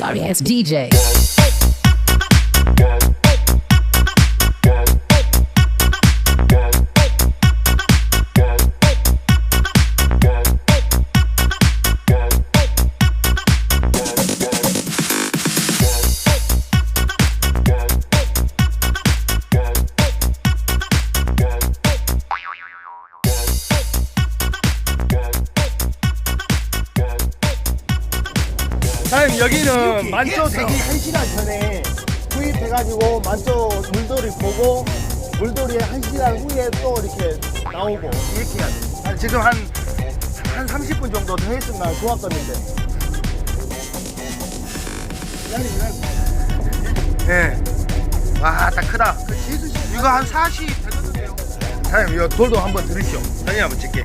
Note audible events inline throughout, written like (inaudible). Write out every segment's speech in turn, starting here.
Sorry it's DJ. 사장님 여기는 만초 대기 1시간 전에 구입해가지고 만조 물돌이 보고 물돌이 1시간 후에 또 이렇게 나오고 이렇게 해야 돼. 한- 지금 한, 한 30분 정도 더 했으면 좋았겠는데. 예. 와, 딱 크다. 이거 한 40 되거든요. 사장님, 이거 돌도 한번 들으시오. 사장님 한번 찍게.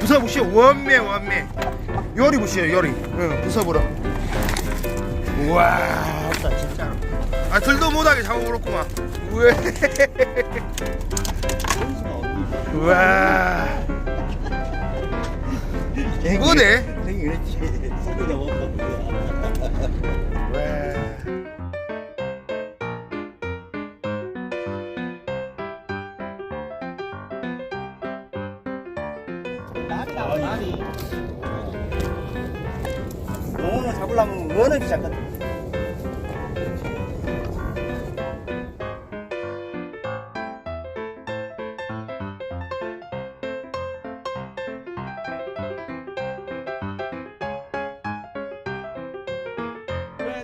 부숴보시오. 원매, 원매. 요리 보시오, 요리. 응, 부숴보라. 우와, 없다, 진짜로. 아, 들도 못하게 잡아보렸구만. 우에. (laughs) 우와. 이거네. 되게 그랬지. 소리가 먹고. 우와. 날 어 잡으려면 시작하거든.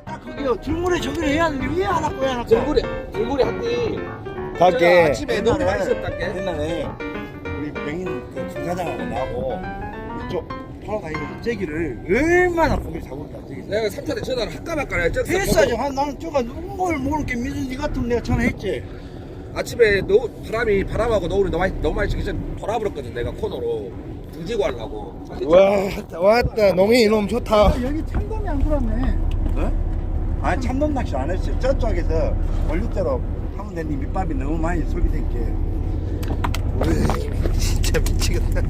딱 그게요. 들물에 저기를 해야 하는데 왜 안 하고 하나? 들고리 들고리 한뒤 갈게. 아침에 너무 옛날에 병인 그중 사장하고 나하고 이쪽 이거 째기를 얼마나 고기 잡을까 저기. 내가 삼촌한테 전화를 할까 말까 했 했어야지. 한 나는 저가 누굴 모를 게 믿은 니 같으면 내가 전화했지. 아침에 노, 바람이 바람하고 노을이 너무 많이 너무 많이 치기 전에 돌아버렸거든 내가 코너로 등지고 하려고 왔다, 왔다. 농이 이놈 좋다. 여기 참돔이 안 들었네. 어? 아니 참돔 낚시 안 했어요. 저쪽에서 원육대로 하면 되니 밑밥이 너무 많이 소비된 게. 진짜 미치겠다.